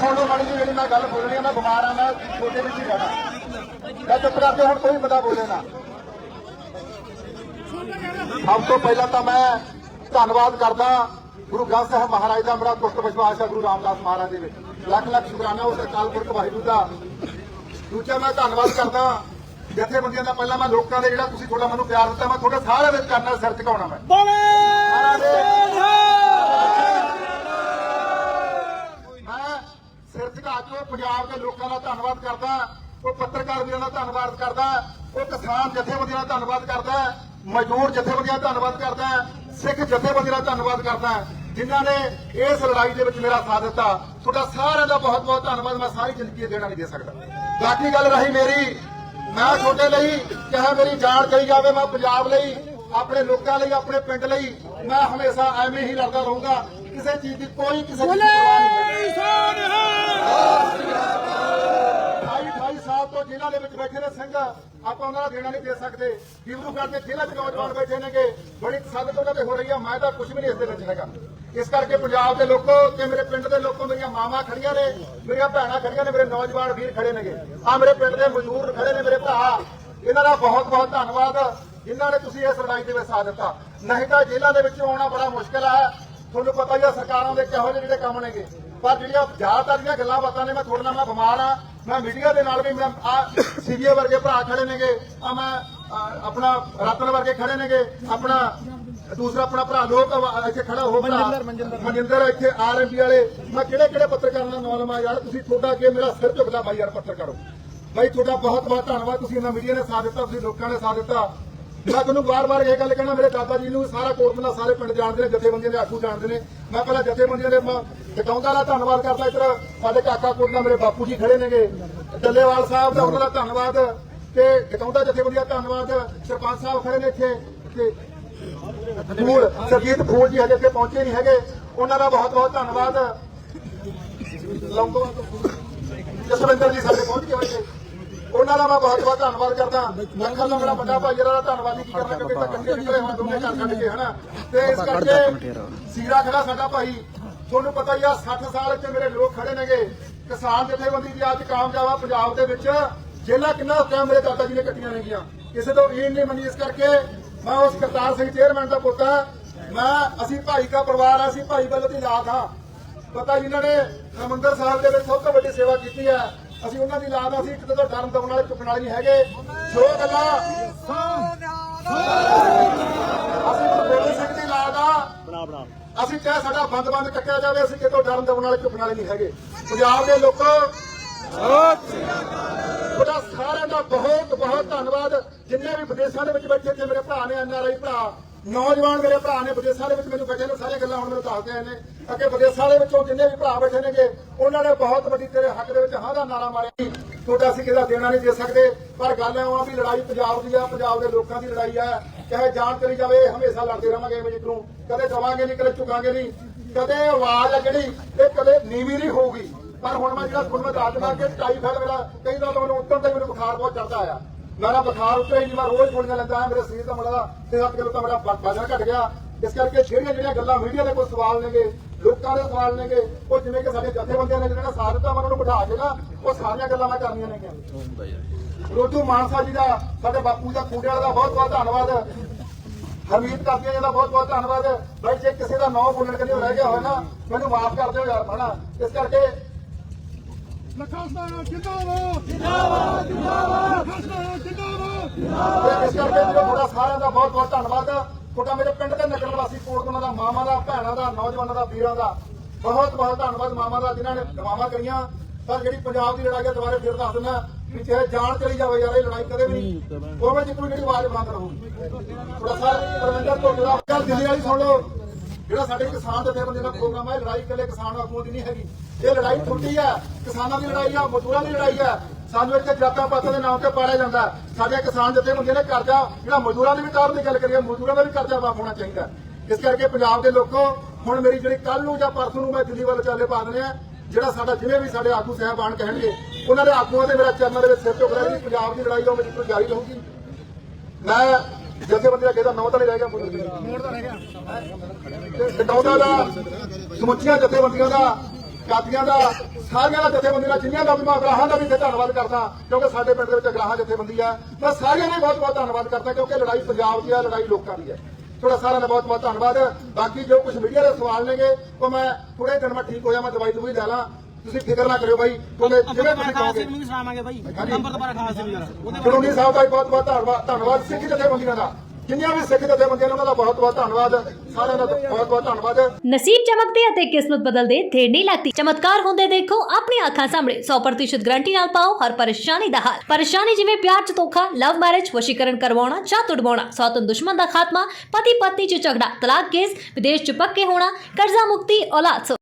ਸੁਣ ਲਓ ਮਾੜੀ ਜਿਹੀ ਜਿਹੜੀ ਮੈਂ ਗੱਲ ਬੋਲਣੀ ਆ ਮੈਂ ਬਿਮਾਰ ਆ ਮੈਂ ਛੋਟੇ ਵਿੱਚ ਹੀ ਰਹਿਣਾ। ਮੈਂ ਚੁੱਪ ਕਰਕੇ ਹੁਣ ਕੋਈ ਬੰਦਾ ਬੋਲੇ ਨਾ। ਸਭ ਤੋਂ ਪਹਿਲਾਂ ਤਾਂ ਮੈਂ ਧੰਨਵਾਦ ਕਰਦਾ ਗੁਰੂ ਗ੍ਰੰਥ ਸਾਹਿਬ ਮਹਾਰਾਜ ਦਾ ਬੜਾ ਤੁਸ਼ਟ ਵਿਸ਼ਵਾਸ ਹੈ ਗੁਰੂ ਰਾਮਦਾਸ ਮਹਾਰਾਜ ਦੇ ਵਿੱਚ। ਲੱਖ ਲੱਖ ਸ਼ੁਕਰਾਨਾ ਉਸ ਅਕਾਲ ਪੁਰਖ ਵਾਹਿਗੁਰੂ ਦਾ। ਦੂਜਾ ਮੈਂ ਧੰਨਵਾਦ ਕਰਦਾ ਜਥੇਬੰਦੀਆਂ ਦਾ। ਪਹਿਲਾਂ ਮੈਂ ਲੋਕਾਂ ਦੇ ਜਿਹੜਾ ਤੁਸੀਂ ਥੋੜਾ ਮੈਨੂੰ ਪਿਆਰ ਦਿੱਤਾ ਮੈਂ ਤੁਹਾਡੇ ਸਾਰਿਆਂ ਦੇ ਚਰਨਾਂ 'ਚ ਸਿਰ ਝੁਕਾਉਣਾ ਮੈਂ। ਸਾਰਿਆਂ ਦੇ ਮੈਂ ਸਿਰ ਝੁਕਾ ਕੇ ਪੰਜਾਬ ਦੇ ਲੋਕਾਂ ਦਾ ਧੰਨਵਾਦ ਕਰਦਾ ਉਹ ਪੱਤਰਕਾਰ ਵੀਰਾਂ ਦਾ ਧੰਨਵਾਦ ਕਰਦਾ ਉਹ ਕਿਸਾਨ ਜਥੇਬੰਦੀਆਂ ਦਾ ਧੰਨਵਾਦ ਕਰਦਾ ਮਜ਼ਦੂਰ ਜਥੇਬੰਦੀਆਂ ਦਾ ਧੰਨਵਾਦ ਕਰਦਾ ਸਿੱਖ ਜਥੇਬੰਦੀਆਂ ਦਾ ਧੰਨਵਾਦ ਕਰਦਾ ਜਿਨ੍ਹਾਂ ਨੇ ਇਸ ਲੜਾਈ ਦੇ ਵਿੱਚ ਮੇਰਾ ਸਾਥ ਦਿੱਤਾ। ਤੁਹਾਡਾ ਸਾਰਿਆਂ ਦਾ ਬਹੁਤ ਬਹੁਤ ਧੰਨਵਾਦ, ਮੈਂ ਸਾਰੀ ਜ਼ਿੰਦਗੀ ਦੇਣਾ ਨਹੀਂ ਦੇ ਸਕਦਾ। ਬਾਕੀ ਗੱਲ ਰਹੀ ਮੇਰੀ, ਮੈਂ ਤੁਹਾਡੇ ਲਈ ਚਾਹੇ ਮੇਰੀ ਜਾਨ ਕਹੀ ਜਾਵੇ, ਮੈਂ ਪੰਜਾਬ ਲਈ, ਆਪਣੇ ਲੋਕਾਂ ਲਈ, ਆਪਣੇ ਪਿੰਡ ਲਈ, ਮੈਂ ਹਮੇਸ਼ਾ ਐਵੇਂ ਹੀ ਲੜਦਾ ਰਹੂੰਗਾ। ਕਿਸੇ ਚੀਜ਼ ਦੀ ਕੋਈ ਕਿਸੇ ਦੀ ਪਰਵਾਹ ਨਹੀਂ। 28 28 ਸਾਲ ਤੋਂ ਜੇਲ੍ਹਾਂ ਦੇ ਵਿੱਚ ਬੈਠੇ ਨੇ ਸਿੰਘ। ਆਪਾਂ ਉਹਨਾਂ ਦਾ ਦੇਣਾ ਨਹੀਂ ਦੇ ਸਕਦੇ। ਡਿਬਰੂਗੜ੍ਹ ਦੇ ਜੇਲ੍ਹਾਂ 'ਚ ਨੌਜਵਾਨ ਬੈਠੇ ਨੇਗੇ। ਬੜੀ ਸੰਗਤ ਉਹਨਾਂ ਤੇ ਹੋ ਰਹੀ ਆ। ਮੈਂ ਤਾਂ ਕੁਝ ਵੀ ਨਹੀਂ ਇਸ ਦੇ ਵਿੱਚ ਹੈਗਾ। ਇਸ ਕਰਕੇ ਪੰਜਾਬ ਦੇ ਲੋਕੋ ਤੇ ਮੇਰੇ ਪਿੰਡ ਦੇ ਲੋਕੋ ਮੇਰੀਆਂ ਮਾਵਾਂ ਖੜੀਆਂ ਨੇ ਮੇਰੀਆਂ ਭੈਣਾਂ ਖੜੀਆਂ ਨੇ ਮੇਰੇ ਨੌਜਵਾਨ ਵੀਰ ਖੜੇ ਨੇਗੇ। ਆ ਮੇਰੇ ਪਿੰਡ ਦੇ ਮਜ਼ਦੂਰ ਖੜੇ ਨੇ ਮੇਰੇ ਭਰਾ। ਇਹਨਾਂ ਦਾ ਬਹੁਤ ਬਹੁਤ ਧੰਨਵਾਦ। ਜਿਨ੍ਹਾਂ ਨੇ ਤੁਸੀਂ ਇਸ ਲੜਾਈ ਦੇ ਵਿੱਚ ਸਾਥ ਦਿੱਤਾ। ਨਹੀਂ ਤਾਂ ਜੇਲ੍ਹਾਂ ਦੇ ਵਿੱਚੋਂ ਆਉਣਾ ਬੜਾ ਮੁਸ਼ਕਲ ਹੈ ਤੁਹਾਨੂੰ ਪਤਾ ਹੀ ਆ ਸਰਕਾਰਾਂ ਦੇ ਕਿਹੋ ਜਿਹੇ ਜਿਹੜੇ ਕੰਮ ਨੇਗੇ। ਪਰ ਜਿਹੜੀਆਂ ਜ਼ਿਆਦਾਤਰ ਦੀਆਂ ਗੱਲਾਂ ਬਾਤਾਂ ਨੇ ਮੈਂ ਤੁਹਾਡੇ ਨਾਲ ਮੈਂ ਬਿਮਾਰ ਆ ਮੈਂ ਮੀਡੀਆ ਦੇ ਨਾਲ ਵੀ ਮੈਂ ਆ ਸੀਬੀਏ ਵਰਗੇ ਭਰਾ ਖੜੇ ਨੇਗੇ। ਆ ਮੈਂ ਆਪਣਾ ਰਤਨ ਵਰਗੇ ਖੜੇ ਨੇਗੇ। ਆਪਣਾ ਦੂਸਰਾ ਆਪਣਾ ਭਰਾ ਲੋਕ ਇੱਥੇ ਖੜਾ ਹੋ ਭਰਾ। ਮਨਿੰਦਰ ਇੱਥੇ ਆਰਐਮਪੀ ਵਾਲੇ। ਮੈਂ ਕਿਹੜੇ ਕਿਹੜੇ ਪੱਤਰਕਾਰਾਂ ਦਾ ਨਾਮ ਲਵਾਂ? ਯਾਰ ਤੁਸੀਂ ਤੁਹਾਡਾ ਅੱਗੇ ਮੇਰਾ ਸਿਰ ਝੁਕਦਾ ਬਾਈ ਯਾਰ ਪੱਤਰਕਾਰੋ। ਬਾਈ ਤੁਹਾਡਾ ਬਹੁਤ ਬਹੁਤ ਧੰਨਵਾਦ। ਤੁਸੀਂ ਇਹਨਾਂ ਮੀਡੀਆ ਨੇ ਸਾਥ ਦਿੱਤਾ ਤੁਸੀਂ ਲੋਕਾਂ ਨੇ ਸਾਥ ਦਿੱਤਾ। ਮੈਂ ਤੁਹਾਨੂੰ ਵਾਰ-ਵਾਰ ਇਹ ਗੱਲ ਕਹਿਣਾ, ਮੇਰੇ ਦਾਦਾ ਜੀ ਨੂੰ ਸਾਰਾ ਕੋਟਮਲਾ ਸਾਰੇ ਪਿੰਡ ਜਾਣਦੇ ਨੇ, ਜਥੇਬੰਦੀਆਂ ਦੇ ਆਗੂ ਜਾਣਦੇ ਨੇ। ਮੈਂ ਪਹਿਲਾਂ ਜਥੇਬੰਦੀਆਂ ਦੇ ਟਿਕਾਉਂਦਾ ਦਾ ਧੰਨਵਾਦ ਕਰਦਾ ਇੱਧਰ ਸਾਡੇ ਕਾਕਾ ਕੋਟਲਾ ਮੇਰੇ ਬਾਪੂ ਜੀ ਖੜੇ ਨੇਗੇ। ਡੱਲੇਵਾਲ ਸਾਹਿਬ ਦਾ ਉਹਨਾਂ ਦਾ ਧੰਨਵਾਦ ਤੇ ਟਿਕਾਉਂਦਾ ਜਥੇਬੰਦੀਆਂ ਦਾ ਧੰਨਵਾਦ। ਸਰਪੰਚ ਸਾਹਿਬ ਖੜੇ ਨੇ ਇੱਥੇ। ਤੇ ਫੂਲ ਸਰਜੀਤ ਫੂਲ ਜੀ ਹਜੇ ਇੱਥੇ ਪਹੁੰਚੇ ਨਹੀਂ ਹੈਗੇ। ਉਹਨਾਂ ਦਾ ਬਹੁਤ ਬਹੁਤ ਧੰਨਵਾਦ। ਲੰਗੋਵਾਲ ਤੋਂ। ਜਸਵਿੰਦਰ ਜੀ ਸਾਡੇ ਪਹੁੰਚ ਗਏ ਹੋਏ ਉਹਨਾਂ ਦਾ ਮੈਂ ਬਹੁਤ ਬਹੁਤ ਧੰਨਵਾਦ ਕਰਦਾ। ਲੱਖਾਂ ਦਾ ਮੇਰਾ ਵੱਡਾ ਭਾਈ ਜਿਹੜਾ ਧੰਨਵਾਦ ਕੀ ਕਰਨਾ ਕਿਉਂਕਿ ਤਾਂ ਇਕੱਠੇ ਨਿਕਲੇ ਹੁਣ ਦੋਨੇ ਘਰ ਕੱਢ ਕੇ ਹਨਾ? ਤੇ ਇਸ ਕਰਕੇ ਸੀਰਾ ਖੜਾ ਸਾਡਾ ਭਾਈ। ਤੁਹਾਨੂੰ ਪਤਾ ਹੀ ਆ 60 ਸਾਲ ਇੱਥੇ ਮੇਰੇ ਲੋਕ ਖੜੇ ਨੇਗੇ। ਕਿਸਾਨ ਜਥੇਬੰਦੀ ਦੀ ਅੱਜ ਕਾਮਯਾਬ ਆ ਪੰਜਾਬ ਦੇ ਵਿੱਚ। ਜੇਲਾ ਕਿੰਨਾ ਟਾਈਮ ਮੇਰੇ ਦਾਦਾ ਜੀ ਨੇ ਕੱਟੀਆਂ ਨੇਗੀਆਂ। ਕਿਸੇ ਤੋਂ ਈਨ ਨਹੀਂ ਮੰਨੀ ਇਸ ਕਰਕੇ ਮੈਂ ਉਸ ਕਰਤਾਰ ਸਿੰਘ ਚੇਅਰਮੈਨ ਦਾ ਪੁੱਤ ਹਾਂ ਮੈਂ ਅਸੀਂ ਭਾਈ ਦਾ ਪਰਿਵਾਰ ਆ ਅਸੀਂ ਭਾਈ ਵੱਲੋਂ ਦੀ ਲਾਦ ਹਾਂ ਪਤਾ ਜਿਨ੍ਹਾਂ ਨੇ ਹਰਿਮੰਦਰ ਸਾਹਿਬ ਦੇ ਵਿੱਚ ਸਭ ਤੋਂ ਵੱਡੀ ਸੇਵਾ ਕੀਤੀ ਹੈ ਅਸੀਂ ਉਹਨਾਂ ਦੀ ਲਾਦ ਅਸੀਂ ਇੱਕ ਤੋਂ ਡਰਨ ਦਮਣ ਵਾਲੇ ਚੁੱਕਣ ਵਾਲੇ ਨਹੀਂ ਹੈਗੇ। ਜੋ ਗੱਲਾਂ ਅਸੀਂ ਗੁਰੂ ਗੋਬਿੰਦ ਸਿੰਘ ਦੀ ਲਾਦ ਆ ਅਸੀਂ ਚਾਹੇ ਸਾਡਾ ਬੰਦ ਬੰਦ ਕੱਟਿਆ ਜਾਵੇ ਅਸੀਂ ਕਿਤੋਂ ਡਰਨ ਦਮਣ ਵਾਲੇ ਚੁੱਕਣ ਵਾਲੇ ਨਹੀਂ ਹੈਗੇ। ਪੰਜਾਬ ਦੇ ਲੋਕੋ ਤੁਹਾਡਾ ਸਾਰਿਆਂ ਦਾ ਬਹੁਤ ਬਹੁਤ ਧੰਨਵਾਦ। ਜਿੰਨੇ ਵੀ ਵਿਦੇਸ਼ਾਂ ਦੇ ਵਿੱਚ ਬੈਠੇ ਤੇ ਮੇਰੇ ਭਰਾ ਨੇ ਐਨਆਰਆਈ ਭਰਾ ਨੌਜਵਾਨ ਮੇਰੇ ਭਰਾ ਨੇ ਵਿਦੇਸ਼ਾਂ ਦੇ ਵਿੱਚ ਮੈਨੂੰ ਬੈਠੇ ਨੇ, ਸਾਰੀਆਂ ਗੱਲਾਂ ਹੁਣ ਮੈਨੂੰ ਦੱਸਦੇ ਆਏ ਨੇ। ਅੱਗੇ ਵਿਦੇਸ਼ਾਂ ਦੇ ਵਿੱਚੋਂ ਜਿੰਨੇ ਵੀ ਭਰਾ ਬੈਠੇ ਨੇਗੇ, ਉਹਨਾਂ ਨੇ ਬਹੁਤ ਵੱਡੀ ਤੇਰੇ ਹੱਕ ਦੇ ਵਿੱਚ ਹਾਂ ਦਾ ਨਾਰਾ ਮਾਰਿਆ। ਤੁਹਾਡਾ ਅਸੀਂ ਕਿਹਦਾ ਦੇਣਾ ਨਹੀਂ ਦੇ ਸਕਦੇ, ਪਰ ਗੱਲ ਇਹ ਆ ਵੀ ਲੜਾਈ ਪੰਜਾਬ ਦੀ ਆ, ਪੰਜਾਬ ਦੇ ਲੋਕਾਂ ਦੀ ਲੜਾਈ ਆ। ਚਾਹੇ ਜਾਨ ਚਲੀ ਜਾਵੇ, ਹਮੇਸ਼ਾ ਲੜਦੇ ਰਵਾਂਗੇ ਮੈਂ ਨੂੰ। ਕਦੇ ਦਵਾਂਗੇ ਨਹੀਂ, ਕਦੇ ਝੁਕਾਂਗੇ ਨਹੀਂ। ਕਦੇ ਆਵਾਜ਼ ਆ ਜਿਹੜੀ ਇਹ ਕਦੇ ਨੀਵੀਂ ਨਹੀਂ ਹੋਊਗੀ। ਪਰ ਹੁਣ ਮੈਂ ਜਿਹੜਾ ਤੁਹਾਨੂੰ ਮੈਂ ਦੱਸ ਦਿੰਦਾ ਕਿ ਟਾਈਫਾਇਡ ਮੇਰਾ ਕਈ ਦਿਨਾਂ ਮੈਨੂੰ ਉੱਤਰ ਤੇ ਮੈਨੂੰ ਬੁਖਾਰ ਬਹੁਤ ਚੜਦਾ ਆ। ਮੇਰਾ ਬੁਖਾਰ ਉੱਤੇ ਹੀ ਮੈਂ ਰੋਜ਼ ਗੋਲੀਆਂ ਲੈਂਦਾ ਮੇਰੇ ਸਰੀਰ ਦਾ ਮੁੰਡਾ 7 ਕਿਲੋ ਤਾਂ ਮੇਰਾ ਵਜ਼ਨ ਘਟ ਗਿਆ। ਇਸ ਕਰਕੇ ਜਿਹੜੀਆਂ ਜਿਹੜੀਆਂ ਗੱਲਾਂ ਮੀਡੀਆ ਦੇ ਕੋਈ ਸਵਾਲ ਨੇਗੇ, ਲੋਕਾਂ ਦੇ ਸਵਾਲ ਨੇਗੇ, ਉਹ ਜਿਵੇਂ ਕਿ ਸਾਡੇ ਜਥੇਬੰਦੀਆਂ ਨੇ ਜਿਹੜਾ ਸਾਥ ਦਿੱਤਾ ਉਹਨਾਂ ਨੂੰ ਬਿਠਾ ਕੇ ਨਾ, ਉਹ ਸਾਰੀਆਂ ਗੱਲਾਂ ਮੈਂ ਕਰਨੀਆਂ ਨੇਗੀਆਂ। ਰੋਜੂ ਮਾਨਸਾ ਜੀ ਦਾ, ਸਾਡੇ ਬਾਪੂ ਦਾ, ਖੂੰਡੇ ਵਾਲਾ ਦਾ ਬਹੁਤ ਬਹੁਤ ਧੰਨਵਾਦ। ਹਰਮੀਤ ਕਰਦੀਆਂ ਜੀ ਦਾ ਬਹੁਤ ਬਹੁਤ ਧੰਨਵਾਦ। ਬਾਈ, ਜੇ ਕਿਸੇ ਦਾ ਨਾਮ ਬੋਲਣ ਕਦੇ ਰਹਿ ਗਿਆ ਹੋਵੇ ਨਾ, ਮੈਨੂੰ ਮਾਫ ਕਰ ਦਿਓ ਯਾਰ, ਹਨਾ? ਇਸ ਕਰਕੇ ਲਖਾਸਤਾਨਾ ਜਿੰਦਾਬਾਦ। ਜਿੰਦਾਬਾਦ ਜਿੰਦਾਬਾਦ। ਲਖਾਸਤਾਨਾ ਜਿੰਦਾਬਾਦ। ਤੇ ਇਸ ਕਰਕੇ ਮੇਰੇ ਤੁਹਾਡਾ ਸਾਰਿਆਂ ਦਾ ਬਹੁਤ ਬਹੁਤ ਧੰਨਵਾਦ ਤੁਹਾਡਾ ਮੇਰੇ ਪਿੰਡ ਦੇ ਨਗਰ ਨਿਵਾਸੀ ਕੋਟਕੋਨਾ ਦਾ ਮਾਮਾ ਦਾ ਭੈਣਾਂ ਦਾ ਨੌਜਵਾਨਾਂ ਦਾ ਵੀਰਾਂ ਦਾ ਬਹੁਤ ਬਹੁਤ ਧੰਨਵਾਦ ਮਾਮਾ ਦਾ ਜਿਨ੍ਹਾਂ ਨੇ ਦਵਾਵਾਂ ਕਰੀਆਂ। ਪਰ ਜਿਹੜੀ ਪੰਜਾਬ ਦੀ ਲੜਾਈ ਹੈ ਦੁਬਾਰੇ ਫਿਰ ਦੱਸ ਦਿੰਦਾ ਵੀ ਚਾਹੇ ਜਾਨ ਚਲੀ ਜਾਵੇ ਯਾਰ ਇਹ ਲੜਾਈ ਕਦੇ ਵੀ ਨਹੀਂ ਦੋਵੇਂ ਜਿੱਤੂ ਜਿਹੜੀ ਆਵਾਜ਼ ਬੰਦ ਰਹੂਗੀ। ਥੋੜਾ ਸਰ ਪਰਵਿੰਦਰ ਤੋਂ ਜਿਹੜਾ ਗੱਲ ਦਿੱਲੀ ਵਾਲੀ ਸੁਣ ਲਓ। ਜਿਹੜਾ ਸਾਡੇ ਕਿਸਾਨ ਜਥੇਬੰਦੀ ਦਾ ਪ੍ਰੋਗਰਾਮ ਹੈ, ਲੜਾਈ ਇਕੱਲੇ ਕਿਸਾਨ ਆਗੂਆਂ ਦੀ ਨਹੀਂ ਹੈਗੀ। ਇਹ ਲੜਾਈ ਛੋਟੀ ਹੈ, ਕਿਸਾਨਾਂ ਦੀ ਲੜਾਈ ਆ, ਮਜ਼ਦੂਰਾਂ ਦੀ ਲੜਾਈ ਹੈ ਸਾਨੂੰ ਇੱਥੇ ਜਾਤਾਂ ਪਾਤਾਂ ਦੇ ਨਾਮ ਤੇ ਪਾੜਿਆ ਜਾਂਦਾ ਸਾਡੇ ਕਿਸਾਨ ਜਥੇਬੰਦੀਆਂ ਨੇ ਕਰਜ਼ਾ, ਜਿਹੜਾ ਮਜ਼ਦੂਰਾਂ ਦੀ ਵੀ ਤਾਰ ਦੀ ਗੱਲ ਕਰੀਏ, ਮਜ਼ਦੂਰਾਂ ਦਾ ਵੀ ਕਰਜ਼ਾ ਮਾਫ ਹੋਣਾ ਚਾਹੀਦਾ ਇਸ ਕਰਕੇ ਪੰਜਾਬ ਦੇ ਲੋਕੋ, ਹੁਣ ਮੇਰੀ ਜਿਹੜੀ ਕੱਲ ਨੂੰ ਜਾਂ ਪਰਸੋਂ ਨੂੰ ਮੈਂ ਦਿੱਲੀ ਵੱਲ ਚਾਲੇ ਪਾ ਦਨੇ ਆ ਜਿਹੜਾ ਸਾਡਾ ਜਿਵੇਂ ਵੀ ਸਾਡੇ ਆਗੂ ਸਹਿਬਾਨ ਕਹਿਣਗੇ, ਉਹਨਾਂ ਦੇ ਆਗੂਆਂ ਦੇ ਮੇਰਾ ਚਰਨਾਂ ਦੇ ਵਿੱਚ ਸਿਰ ਝੁਕ ਰਿਹਾ ਜੀ ਪੰਜਾਬ ਦੀ ਲੜਾਈ ਉਹ ਮੇਰੀ ਕੋਈ ਜਾਰੀ ਰਹੂਗੀ ਮੈਂ ਜਥੇਬੰਦੀ ਦਾ ਕਿਹਦਾ ਤਾਂ ਨਹੀਂ ਰਹਿ ਗਿਆ ਮੋੜ ਤਾਂ ਰਹਿ ਗਿਆ। ਕਟੌਦਾ ਦਾ ਸਮੁੱਚੀਆਂ ਜਥੇਬੰਦੀਆਂ ਦਾ ਕਾਦੀਆਂ ਦਾ ਸਾਰੀਆਂ ਦਾ ਜਥੇਬੰਦੀਆਂ ਦਾ ਜਿੰਨੀਆਂ ਦਾ ਵੀ ਮੈਂ ਅਗਰਾਹਾਂ ਦਾ ਵੀ ਇੱਥੇ ਧੰਨਵਾਦ ਕਰਦਾ ਕਿਉਂਕਿ ਸਾਡੇ ਪਿੰਡ ਦੇ ਵਿੱਚ ਅਗਰਾਹਾਂ ਜਥੇਬੰਦੀ ਆ। ਮੈਂ ਸਾਰਿਆਂ ਦਾ ਬਹੁਤ ਬਹੁਤ ਧੰਨਵਾਦ ਕਰਦਾ ਕਿਉਂਕਿ ਲੜਾਈ ਪੰਜਾਬ ਦੀ ਆ ਲੜਾਈ ਲੋਕਾਂ ਦੀ ਹੈ ਤੁਹਾਡਾ ਸਾਰਿਆਂ ਦਾ ਬਹੁਤ ਬਹੁਤ ਧੰਨਵਾਦ। ਬਾਕੀ ਜੋ ਕੁਝ ਮੀਡੀਆ ਦੇ ਸਵਾਲ ਨੇਗੇ ਉਹ ਮੈਂ ਥੋੜੇ ਦਿਨ ਮੈਂ ਠੀਕ ਹੋ ਜਾ ਮੈਂ ਦਵਾਈ ਦਵਾਈ ਲੈ ਲਾਂ। ਤੁਸੀਂ ਫਿਕਰ ਨਾ ਕਰਿਓ ਬਾਈ ਕਿਉਂਕਿ ਜਿਵੇਂ ਤੁਸੀਂ ਕਹੋਗੇ। ਨੂੰ ਵੀ ਸਲਾਮਾਂਗੇ ਬਾਈ। ਹਾਂਜੀ। ਨੰਬਰ ਦੁਬਾਰਾ ਖਾਲਸੇ ਨੂੰ ਯਾਰ ਉਹਦੇ ਕਲੋਨੀ ਸਾਹਿਬ ਦਾ ਵੀ ਬਹੁਤ ਬਹੁਤ ਧੰਨਵਾਦ ਧੰਨਵਾਦ ਸਿੱਖ ਜਥੇਬੰਦੀਆਂ ਦਾ। ਜਿੰਨੀਆਂ ਵੀ ਸਿੱਖ ਜਥੇਬੰਦੀਆਂ ਨੇ ਉਹਨਾਂ ਦਾ ਬਹੁਤ ਬਹੁਤ ਧੰਨਵਾਦ। ਸਾਰਿਆਂ ਦਾ ਬਹੁਤ ਬਹੁਤ ਧੰਨਵਾਦ। ਨਸੀਬ ਚਮਕਦੇ ਅਤੇ ਕਿਸਮਤ ਬਦਲਦੇ ਦੇਰ ਨਹੀਂ ਲੱਗਦੀ। ਚਮਤਕਾਰ ਹੁੰਦੇ ਦੇਖੋ ਆਪਣੀ ਅੱਖਾਂ ਸਾਹਮਣੇ। 100% ਗਾਰੰਟੀ ਨਾਲ ਪਾਓ ਹਰ ਪਰੇਸ਼ਾਨੀ ਦਾ ਹੱਲ। ਪਰੇਸ਼ਾਨੀ ਜਿਵੇਂ ਪਿਆਰ ਚ ਧੋਖਾ ਲਵ ਮੈਰਿਜ ਵਸ਼ੀਕਰਨ ਕਰਵਾਉਣਾ ਜਾਂ ਤੁੜਵਾਉਣਾ। ਸੌਤਨ ਦੁਸ਼ਮਣ ਦਾ ਖਾਤਮਾ ਪਤੀ ਪਤਨੀ ਚ ਝਗੜਾ ਤਲਾਕ ਕੇਸ ਵਿਦੇਸ਼ ਚ ਪੱਕੇ ਹੋਣਾ ਕਰਜ਼ਾ ਮੁਕਤੀ ਔਲਾਦ। ਸੋ